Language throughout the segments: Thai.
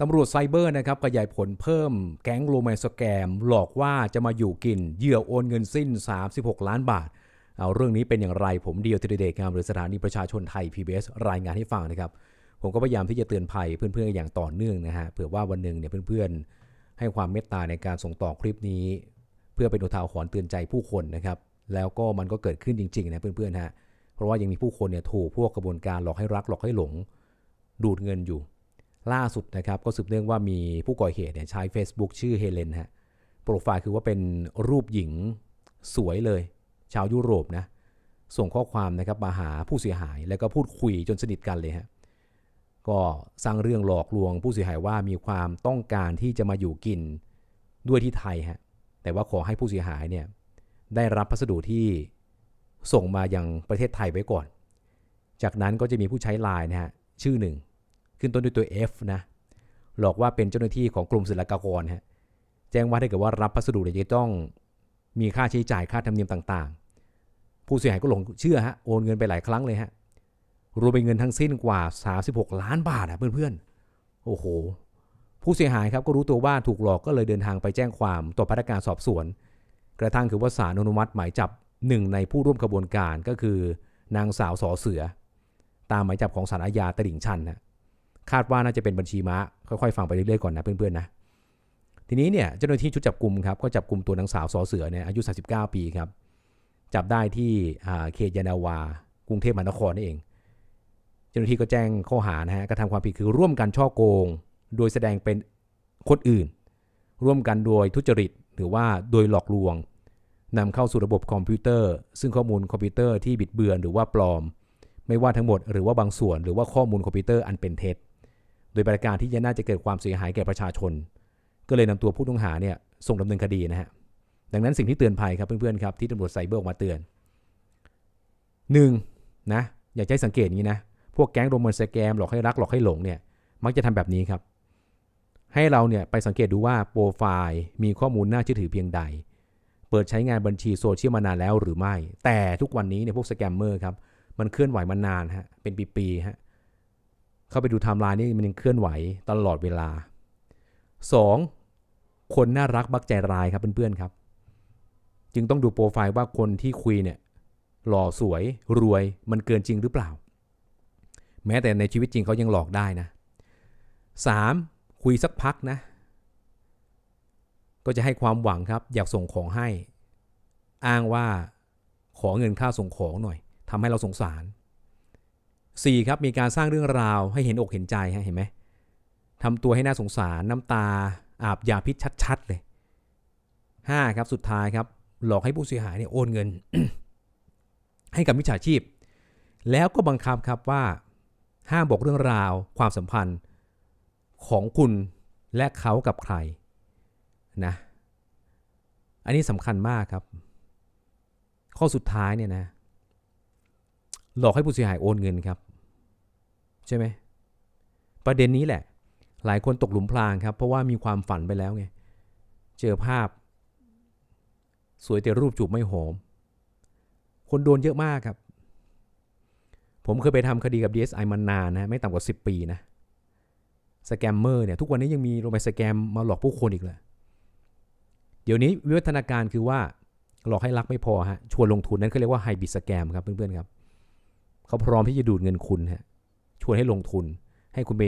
ตำรวจไซเบอร์นะครับขยายผลเพิ่มแก๊งโรแมนสแกม หลอกว่าจะมาอยู่กินเหยื่อโอนเงินสิ้น 36 ล้านบาท เอาเรื่องนี้เป็นอย่างไรผมเดียวธีเดชงามหรือสถานีประชาชนไทย PBS รายงานให้ฟังนะครับ ผมก็พยายามที่จะเตือนภัยเพื่อนๆอย่างต่อเนื่องนะฮะเผื่อว่าวันหนึ่งเนี่ยเพื่อนๆ ให้ความเมตตาในการส่งต่อคลิปนี้ เพื่อเป็นอุทาหรณ์เตือนใจผู้คนนะครับแล้วก็มันก็เกิดขึ้นจริงๆนะเพื่อนๆฮะเพราะว่ายังมีผู้คนเนี่ยถูกพวกกระบวนการหลอกให้รักหลอกให้หลง ดูดเงินอยู่ ล่าสุดนะครับก็สืบเนื่องว่ามีผู้ก่อเหตุเนี่ยใช้ Facebook ชื่อเฮเลนฮะโปรไฟล์คือว่าเป็นรูปหญิงสวยเลย ชาวยุโรปนะส่งข้อความนะครับมาหาผู้เสียหายแล้วก็พูดคุยจนสนิทกันเลยฮะก็สร้างเรื่องหลอกลวงผู้เสียหายว่ามีความต้องการที่จะมาอยู่กินด้วยที่ไทยฮะแต่ว่าขอให้ผู้เสียหายเนี่ยได้รับพัสดุที่ส่งมายังประเทศไทยไว้ก่อน จากนั้นก็จะมีผู้ใช้ไลน์นะฮะชื่อหนึ่ง ขึ้นต้นด้วยตัว F นะ หลอกว่าเป็นเจ้าหน้าที่ของกรมศุลกากรฮะ แจ้งว่าถ้าเกิดว่ารับพัสดุเนี่ยจะต้องมีค่าใช้จ่ายค่าธรรมเนียมต่างๆ ผู้เสียหายก็หลงเชื่อฮะ โอนเงินไปหลายครั้งเลยฮะ รวมเป็นเงินทั้งสิ้นกว่า 36 ล้านบาทอะเพื่อนๆ โอ้โห ผู้เสียหายครับก็รู้ตัวว่าถูกหลอกก็เลยเดินทางไปแจ้งความต่อพนักงานสอบสวน กระทั่งคือว่าศาลอนุมัติหมายจับหนึ่งในผู้ร่วมขบวนการก็คือนางสาวสอเสือ ตามหมายจับของศาลอาญาตลิ่งชันนะ คาดว่าน่าจะเป็นบัญชีม้าค่อยๆฟังไปเรื่อยๆก่อนนะเพื่อนๆนะทีนี้เนี่ยเจ้าหน้าที่ชุดจับกลุ่มครับก็จับกลุ่มตัวนางสาวสอเสือเนี่ยอายุ 39 ปีครับจับได้ที่เขตยานาวากรุงเทพมหานครนี่เอง เจ้าหน้าที่ก็แจ้งข้อหานะฮะกระทำความผิดคือร่วมกันช่อโกง โดยแสดงเป็นคนอื่น ร่วมกันโดยทุจริตหรือว่าโดยหลอกลวงนำเข้าสู่ระบบคอมพิวเตอร์ ซึ่งข้อมูลคอมพิวเตอร์ที่บิดเบือนหรือว่าปลอม ไม่ว่าทั้งหมดหรือว่าบางส่วนหรือว่าข้อมูลคอมพิวเตอร์อันเป็นเท็จ โดยประการที่จะน่าจะเกิดความเสียหายแก่ประชาชน ก็เลยนำตัวผู้ต้องหาเนี่ยส่งดำเนินคดีนะฮะดังนั้นสิ่งที่เตือนภัยครับเพื่อนๆครับที่ตำรวจไซเบอร์ออกมาเตือน 1. นะอยากให้สังเกตอย่างนี้นะพวกแก๊งโรแมนสแกมหลอกให้รักหลอกให้หลงเนี่ยมักจะทำแบบนี้ครับ ให้เราเนี่ยไปสังเกตดูว่าโปรไฟล์มีข้อมูลน่าเชื่อถือเพียงใด เปิดใช้งานบัญชีโซเชียลมานานแล้วหรือไม่ แต่ทุกวันนี้เนี่ยพวกสแกมเมอร์ครับมันเคลื่อนไหวมานานฮะเป็นปีๆฮะ เข้าไปดูไทม์ไลน์นี่มันยังเคลื่อนไหวตลอดเวลา 2. คนน่ารักบักใจร้ายครับเพื่อนๆครับ จึงต้องดูโปรไฟล์ว่าคนที่คุยเนี่ยหล่อสวยรวยมันเกินจริงหรือเปล่า แม้แต่ในชีวิตจริงเขายังหลอกได้นะ 3. คุยสักพักนะ ก็จะให้ความหวังครับ อยากส่งของให้ อ้างว่าขอเงินค่าส่งของหน่อยทำให้เราสงสาร 4. ครับมีการสร้างเรื่องราวให้เห็นอกเห็นใจฮะเห็นไหมทำตัวให้น่าสงสารน้ำตา อาบยาพิษชัดๆเลย 5. ครับสุดท้ายครับหลอกให้ผู้เสียหายเนี่ยโอนเงิน ให้กับมิจฉาชีพ แล้วก็บังคับครับว่าห้ามบอกเรื่องราวความสัมพันธ์ของคุณและเขากับใครนะอันนี้สำคัญมากครับ ข้อสุดท้ายเนี่ยนะ หลอกให้ผู้เสียหายโอนเงินครับ ใช่ไหมประเด็นนี้แหละ หลายคนตกหลุมพรางครับ เพราะว่ามีความฝันไปแล้วไง เจอภาพ สวยแต่รูปจูบไม่หอม คนโดนเยอะมากครับ ผมเคยไปทำคดีกับ DSI มานานนะไม่ต่ำกว่า 10 ปีนะสแกมเมอร์เนี่ยทุกวันนี้ยังมีลงไปสแกมมาหลอกผู้คนอีกเลยเดี๋ยวนี้วิวัฒนาการคือว่าหลอกให้รักไม่พอฮะชวนลงทุนนั้นเขาเรียกว่าไฮบิสแกมครับเพื่อนๆครับ เขาพร้อมที่จะดูดเงินคุณฮะชวนให้ลงทุน ให้คุณไป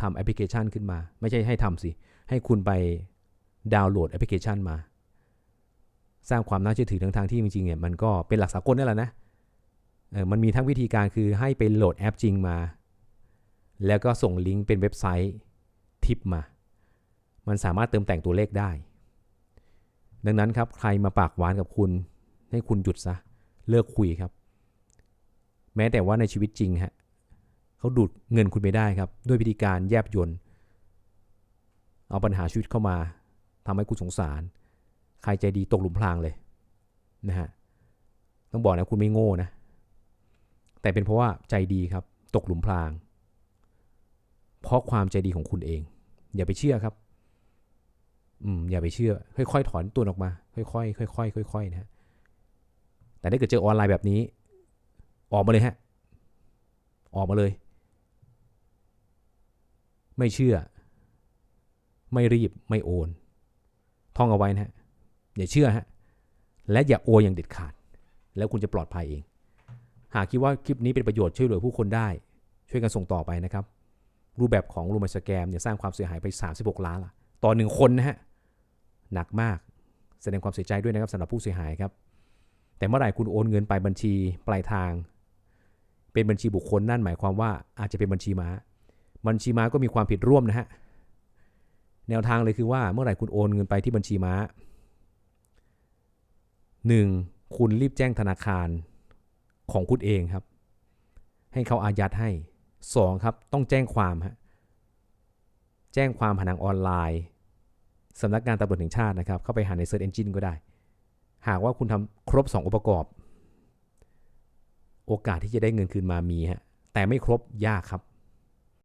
ทำแอปพลิเคชันขึ้นมา ไม่ใช่ให้ทำสิ ให้คุณไปดาวน์โหลดแอปพลิเคชันมา สร้างความน่าเชื่อถือทั้งทางที่จริงๆเนี่ยมันก็เป็นหลักสากลนั่แหละนะเออมันมีทั้งวิธีการคือให้ไปโหลดแอปจริงมา แล้วก็ส่งลิงก์เป็นเว็บไซต์ทิปมา มันสามารถเติมแต่งตัวเลขได้ ดังนั้นครับใครมาปากหวานกับคุณ ให้คุณหยุดซะ เลิกคุยครับ แม้แต่ว่าในชีวิตจริงฮะเขาดูดเงินคุณไปได้ครับ ด้วยวิธีการแยบยนต์เอาปัญหาชีวิตเข้ามาทำให้คุณสงสาร ใครใจดีตกหลุมพรางเลยนะฮะต้องบอกนะคุณไม่โง่นะ แต่เป็นเพราะว่าใจดีครับ ตกหลุมพราง เพราะความใจดีของคุณเอง อย่าไปเชื่อครับ อืมอย่าไปเชื่อ ค่อยๆถอนตัวออกมา ค่อยๆค่อยๆค่อยๆนะฮะแต่ถ้าเกิดเจอออนไลน์แบบนี้ ออกมาเลยฮะ ออกมาเลย ไม่เชื่อ ไม่รีบไม่โอน ท่องเอาไว้นะฮะ อย่าเชื่อฮะ และอย่าโอนอย่างเด็ดขาด แล้วคุณจะปลอดภัยเอง หากคิดว่าคลิปนี้เป็นประโยชน์ช่วยเหลือผู้คนได้ ช่วยกันส่งต่อไปนะครับ รูปแบบของรูมสแกมเนี่ยสร้างความเสียหายไป 36 ล้านละต่อหนึ่งคนนะฮะ หนักมาก แสดงความเสียใจด้วยนะครับสำหรับผู้เสียหายครับแต่เมื่อไหร่คุณโอนเงินไปบัญชีปลายทาง เป็นบัญชีบุคคลนั่นหมายความว่าอาจจะเป็นบัญชีม้า บัญชีม้าก็มีความผิดร่วมนะฮะแนวทางเลยคือว่าเมื่อไหร่คุณโอนเงินไปที่บัญชีม้า 1. คุณรีบแจ้งธนาคารของคุณเองครับ ให้เขาอายัดให้ 2. ครับต้องแจ้งความฮะแจ้งความผ่านทางออนไลน์สำนักงานตำรวจแห่งชาตินะครับ เข้าไปหาใน Search Engine ก็ได้ หากว่าคุณทำครบ 2องค์ประกอบ โอกาสที่จะได้เงินคืนมามีฮะแต่ไม่ครบยากครับ